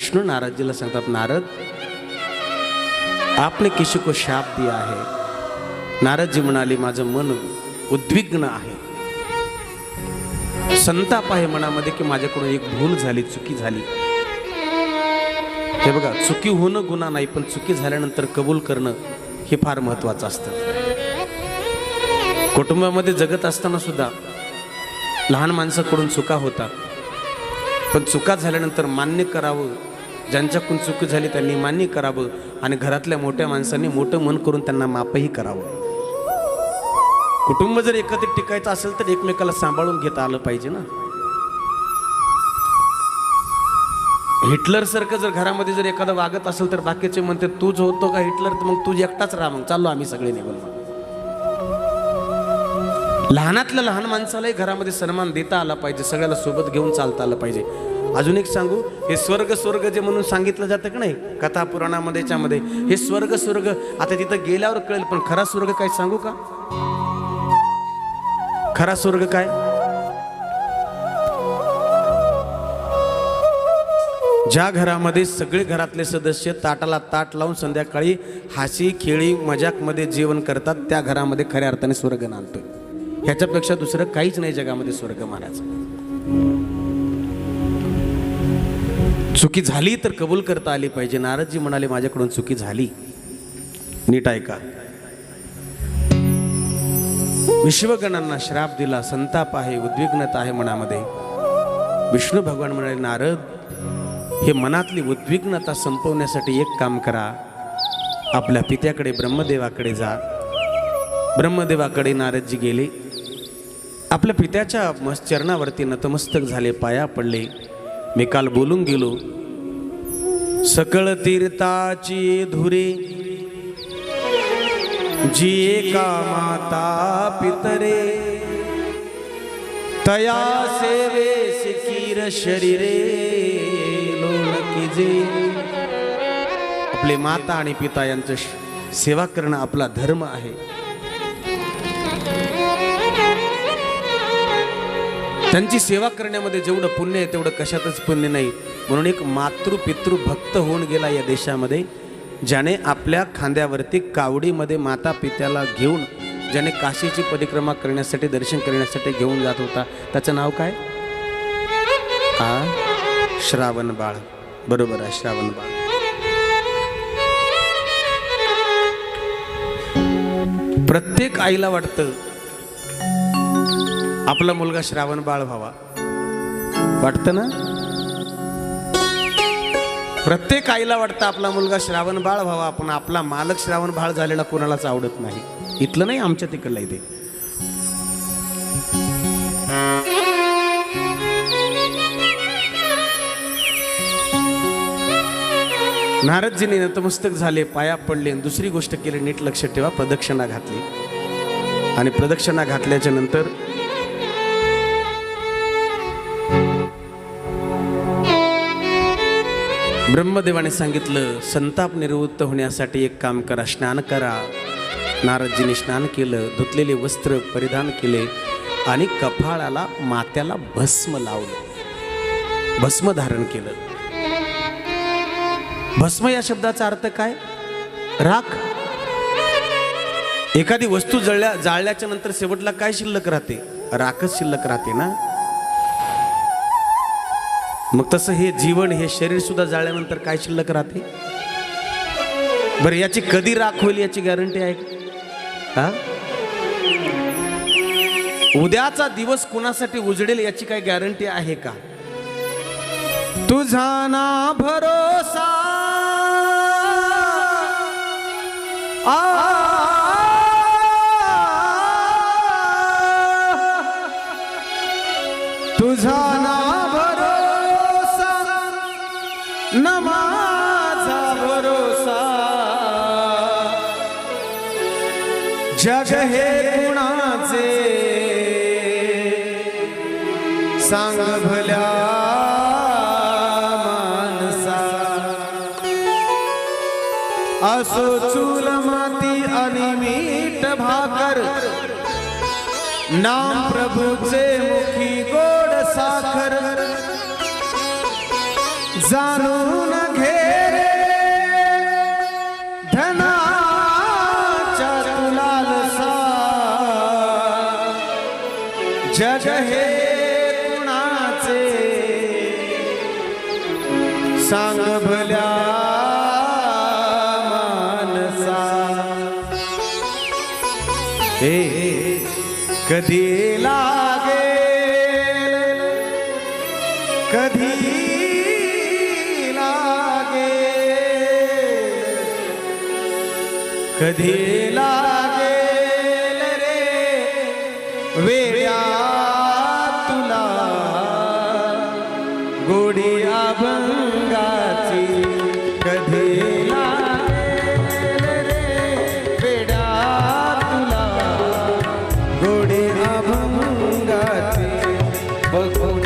विष्णू नारदजीला सांगतात नारद आपने किसी को शाप दिया आहे नारदजी म्हणाले माझं मन उद्विग्न आहे. संताप आहे मनामध्ये की माझ्याकडून एक भूल झाली चुकी झाली. हे बघा चुकी होणं गुन्हा नाही पण चुकी झाल्यानंतर कबूल करणं हे फार महत्वाचं असतं. कुटुंबामध्ये जगत असताना सुद्धा लहान माणसाकडून चुका होतात. पण चुका झाल्यानंतर मान्य करावं. ज्यांच्याकडून चूक झाली त्यांनी मान्य करावं आणि घरातल्या मोठ्या माणसांनी मोठं मन करून त्यांना मापही करावं. कुटुंब जर एकत्रित टिकायचं असेल तर एकमेकाला सांभाळून घेता आलं पाहिजे ना. हिटलर सारखं जर घरामध्ये जर एखादं वागत असेल तर बाकीचे म्हणते तूच होतो का हिटलर? तर मग तू एकटाच राहा मग. चाललो आम्ही सगळे निघून लहानातल्या लहान माणसालाही घरामध्ये सन्मान देता आला पाहिजे सगळ्याला सोबत घेऊन चालता आलं पाहिजे. अजून एक सांगू हे स्वर्ग स्वर्ग जे म्हणून सांगितलं जातं की नाही कथा पुराणामध्ये याच्यामध्ये हे स्वर्ग स्वर्ग आता तिथं गेल्यावर कळेल पण खरा स्वर्ग काय सांगू का? खरा स्वर्ग काय? ज्या घरामध्ये सगळे घरातले सदस्य ताटाला ताट लावून संध्याकाळी हासी खेळी मजाकमध्ये जेवण करतात त्या घरामध्ये खऱ्या अर्थाने स्वर्ग नांदतोय. ह्याच्यापेक्षा दुसरं काहीच नाही जगामध्ये स्वर्ग महाराज चुकी झाली तर कबूल करता आली पाहिजे. नारदजी म्हणाले माझ्याकडून चुकी झाली. नीट ऐका. विश्वगणांना श्राप दिला संताप आहे उद्विग्नता आहे मनामध्ये. विष्णू भगवान म्हणाले नारद हे मनातली उद्विग्नता संपवण्यासाठी एक काम करा. आपल्या पित्याकडे ब्रह्मदेवाकडे जा. ब्रह्मदेवाकडे नारदजी गेले. आपल्या पित्याच्या मस चरणावरती नतमस्तक झाले पाया पडले. मी काल बोलून गेलो सकळ तीर्थाची धुरे जी एका माता पितरे? तया सेवे सिकीर शरीरे लोळकीजे आपले माता आणि पिता यांचं सेवा करणं आपला धर्म आहे. त्यांची सेवा करण्यामध्ये जेवढं पुण्य आहे तेवढं कशातच पुण्य नाही. म्हणून एक मातृ पितृ भक्त होऊन गेला या देशामध्ये ज्याने आपल्या खांद्यावरती कावडीमध्ये माता पित्याला घेऊन ज्याने काशीची परिक्रमा करण्यासाठी दर्शन करण्यासाठी घेऊन जात होता. त्याचं नाव काय? हा श्रावण बाळ. बरोबर आहे श्रावण बाळ. प्रत्येक आईला वाटतं आपला मुलगा श्रावण बाळ व्हावा. वाटतं ना? प्रत्येक आईला वाटतं आपला मुलगा श्रावण बाळ व्हावा पण आपला मालक श्रावण बाळ झालेला कोणालाच आवडत नाही. इथलं नाही आमच्या तिकडलं इथे नारदजीने नतमस्तक झाले पाया पडले आणि दुसरी गोष्ट केली नीट लक्ष ठेवा प्रदक्षिणा घातली. आणि प्रदक्षिणा घातल्याच्या नंतर ब्रह्मदेवाने सांगितलं संताप निवृत्त होण्यासाठी एक काम करा स्नान करा. नारदजीने स्नान केलं धुतलेले वस्त्र परिधान केले आणि कफाळाला मात्याला भस्म लावलं. भस्म धारण केलं. भस्म या शब्दाचा अर्थ काय? राख. एखादी वस्तू जळल्या जाळल्याच्या नंतर शेवटला काय शिल्लक राहते? राखच शिल्लक राहते ना? मग तसं हे जीवन हे शरीर सुद्धा जाळल्यानंतर काय शिल्लक राहते? बरं याची कधी राख होईल याची गॅरंटी आहे? हा? उद्याचा दिवस कुणासाठी उजडेल याची काय गॅरंटी आहे का? तुझा ना भरोसा जग हे कुणाचे? सांग भल्या माणसा. असो चूल माती आणि मीठ भाकर. नाम प्रभूचे मुखी गोड साखर. जाणून जग हे कुणाचे? सांग भल्या मानसा. हे कधी लागे कधी लागे कधी लागे रे? वेळ भगवत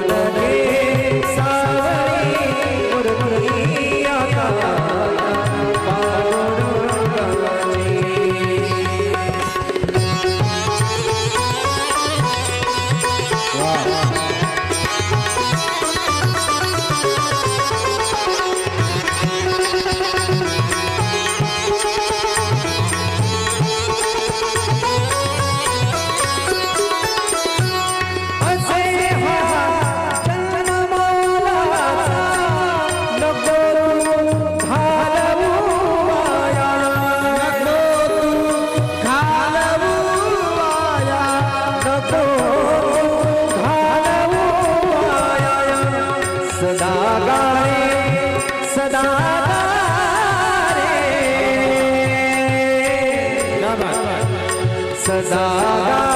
सदा गाणे सदा गाणे। सदा